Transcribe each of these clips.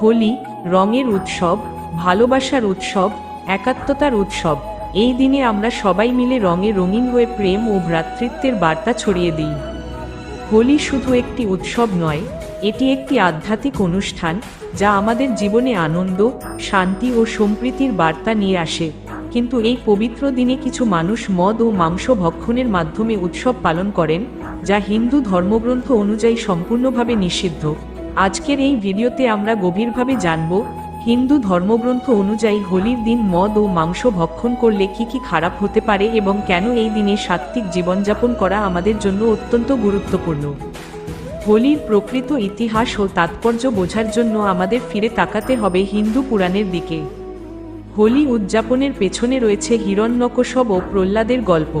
হোলি, রঙের উৎসব, ভালোবাসার উৎসব, একাত্মতার উৎসব। এই দিনে আমরা সবাই মিলে রঙে রঙিন হয়ে প্রেম ও ভ্রাতৃত্বের বার্তা ছড়িয়ে দিই। হোলি শুধু একটি উৎসব নয়, এটি একটি আধ্যাত্মিক অনুষ্ঠান যা আমাদের জীবনে আনন্দ, শান্তি ও সম্প্রীতির বার্তা নিয়ে আসে। কিন্তু এই পবিত্র দিনে কিছু মানুষ মদ ও মাংস ভক্ষণের মাধ্যমে উৎসব পালন করেন, যা হিন্দু ধর্মগ্রন্থ অনুযায়ী সম্পূর্ণভাবে নিষিদ্ধ। আজকের এই ভিডিওতে আমরা গভীরভাবে জানব, হিন্দু ধর্মগ্রন্থ অনুযায়ী হোলির দিন মদ ও মাংস ভক্ষণ করলে কি কি খারাপ হতে পারে এবং কেন এই দিনে সাত্ত্বিক জীবনযাপন করা আমাদের জন্য অত্যন্ত গুরুত্বপূর্ণ। হোলির প্রকৃত ইতিহাস ও তাৎপর্য বোঝার জন্য আমাদের ফিরে তাকাতে হবে হিন্দু পুরাণের দিকে। হোলি উদযাপনের পেছনে রয়েছে হিরণ্যকশব ও প্রহ্লাদের গল্প।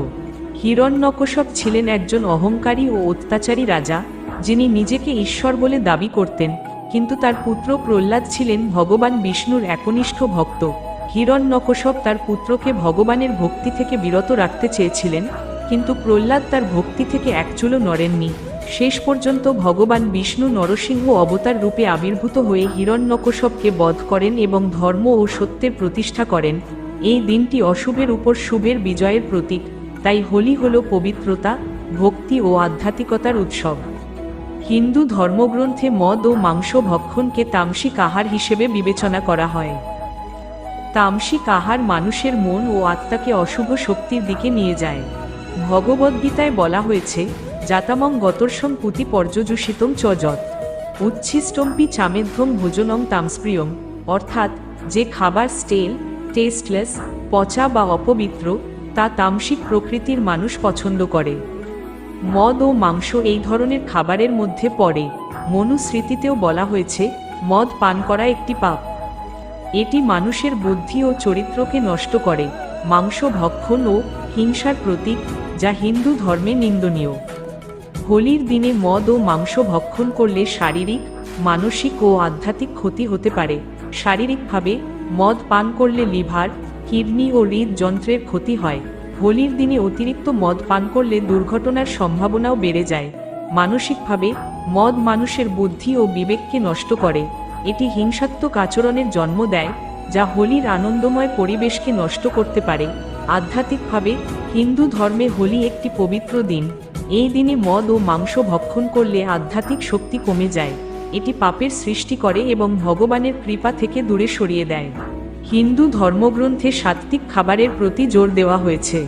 হিরণ্যকশব ছিলেন একজন অহংকারী ও অত্যাচারী রাজা যিনি নিজেকে ঈশ্বর বলে দাবি করতেন, কিন্তু তার পুত্র প্রহ্লাদ ছিলেন ভগবান বিষ্ণুর একনিষ্ঠ ভক্ত। হিরণ্যকশব তার পুত্রকে ভগবানের ভক্তি থেকে বিরত রাখতে চেয়েছিলেন, কিন্তু প্রহ্লাদ তার ভক্তি থেকে একচুলও নড়েননি। শেষ পর্যন্ত ভগবান বিষ্ণু নরসিংহ অবতার রূপে আবির্ভূত হয়ে হিরণ্যকশবকে বধ করেন এবং ধর্ম ও সত্যের প্রতিষ্ঠা করেন। এই দিনটি অশুভের উপর শুভের বিজয়ের প্রতীক, তাই হোলি হল পবিত্রতা, ভক্তি ও আধ্যাত্মিকতার উৎসব। হিন্দু ধর্মগ্রন্থে মদ ও মাংস ভক্ষণকে তামসিক আহার হিসেবে বিবেচনা করা হয়। তামসিক আহার মানুষের মন ও আত্মাকে অশুভ শক্তির দিকে নিয়ে যায়। ভগবদ্গীতায় বলা হয়েছে, জাতামং গতর্ষম পুঁতি পর্যযূষিতং চজত। উচ্ছিষ্টম্পি চামেধ্যং ভোজনং তামস্প্রিয়ম অর্থাৎ, যে খাবার স্টেল, টেস্টলেস, পচা বা অপবিত্র, তা তামসিক প্রকৃতির মানুষ পছন্দ করে। মদ ও মাংস এই ধরনের খাবারের মধ্যে পড়ে। মনুস্মৃতিতেও বলা হয়েছে, মদ পান করা একটি পাপ। এটি মানুষের বুদ্ধি ও চরিত্রকে নষ্ট করে। মাংস ভক্ষণ ও হিংসার প্রতীক, যা হিন্দু ধর্মে নিন্দনীয়। হোলির দিনে মদ ও মাংস ভক্ষণ করলে শারীরিক, মানসিক ও আধ্যাত্মিক ক্ষতি হতে পারে। শারীরিকভাবে মদ পান করলে লিভার, কিডনি ও হৃদযন্ত্রের ক্ষতি হয়। হোলির দিনে অতিরিক্ত মদ পান করলে দুর্ঘটনার সম্ভাবনাও বেড়ে যায়। মানসিকভাবে, মদ মানুষের বুদ্ধি ও বিবেককে নষ্ট করে। এটি হিংসাত্মক আচরণের জন্ম দেয়, যা হোলির আনন্দময় পরিবেশকে নষ্ট করতে পারে। আধ্যাত্মিকভাবে, হিন্দু ধর্মে হোলি একটি পবিত্র দিন। এই দিনে মদ ও মাংস ভক্ষণ করলে আধ্যাত্মিক শক্তি কমে যায়। এটি পাপের সৃষ্টি করে এবং ভগবানের কৃপা থেকে দূরে সরিয়ে দেয়। হিন্দু ধর্মগ্রন্থে সাত্ত্বিক খাবারের প্রতি জোর দেওয়া হয়েছে।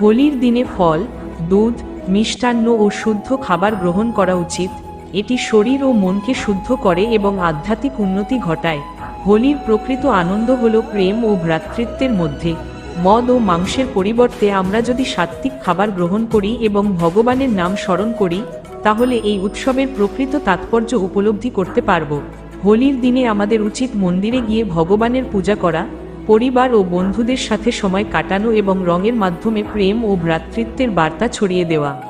হোলির দিনে ফল, দুধ, মিষ্টান্ন ও শুদ্ধ খাবার গ্রহণ করা উচিত। এটি শরীর ও মনকে শুদ্ধ করে এবং আধ্যাত্মিক উন্নতি ঘটায়। হোলির প্রকৃত আনন্দ হল প্রেম ও ভ্রাতৃত্বের মধ্যে। মদ ও মাংসের পরিবর্তে আমরা যদি সাত্ত্বিক খাবার গ্রহণ করি এবং ভগবানের নাম স্মরণ করি, তাহলে এই উৎসবের প্রকৃত তাৎপর্য উপলব্ধি করতে পারব। হোলির দিনে আমাদের উচিত মন্দিরে গিয়ে ভগবানের পূজা করা, পরিবার ও বন্ধুদের সাথে সময় কাটানো এবং রঙের মাধ্যমে প্রেম ও ভ্রাতৃত্বের বার্তা ছড়িয়ে দেওয়া।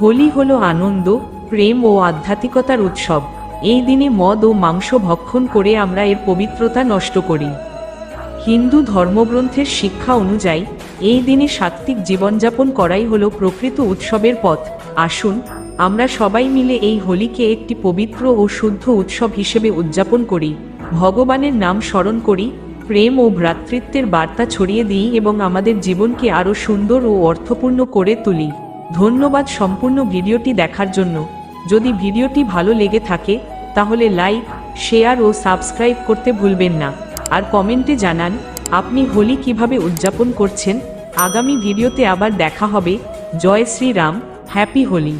হোলি হলো আনন্দ, প্রেম ও আধ্যাত্মিকতার উৎসব। এই দিনে মদ ও মাংস ভক্ষণ করে আমরা এর পবিত্রতা নষ্ট করি। হিন্দু ধর্মগ্রন্থের শিক্ষা অনুযায়ী, এই দিনে সাত্ত্বিক জীবনযাপন করাই হল প্রকৃত উৎসবের পথ। আসুন আমরা সবাই মিলে এই হোলিকে একটি পবিত্র ও শুদ্ধ উৎসব হিসেবে উদযাপন করি, ভগবানের নাম স্মরণ করি, প্রেম ও ভ্রাতৃত্বের বার্তা ছড়িয়ে দিই এবং আমাদের জীবনকে আরও সুন্দর ও অর্থপূর্ণ করে তুলি। ধন্যবাদ সম্পূর্ণ ভিডিওটি দেখার জন্য। যদি ভিডিওটি ভালো লেগে থাকে, তাহলে লাইক, শেয়ার ও সাবস্ক্রাইব করতে ভুলবেন না। আর কমেন্টে জানান, আপনি হোলি কীভাবে উদযাপন করছেন? আগামী ভিডিওতে আবার দেখা হবে। জয় শ্রীরাম, হ্যাপি হোলি।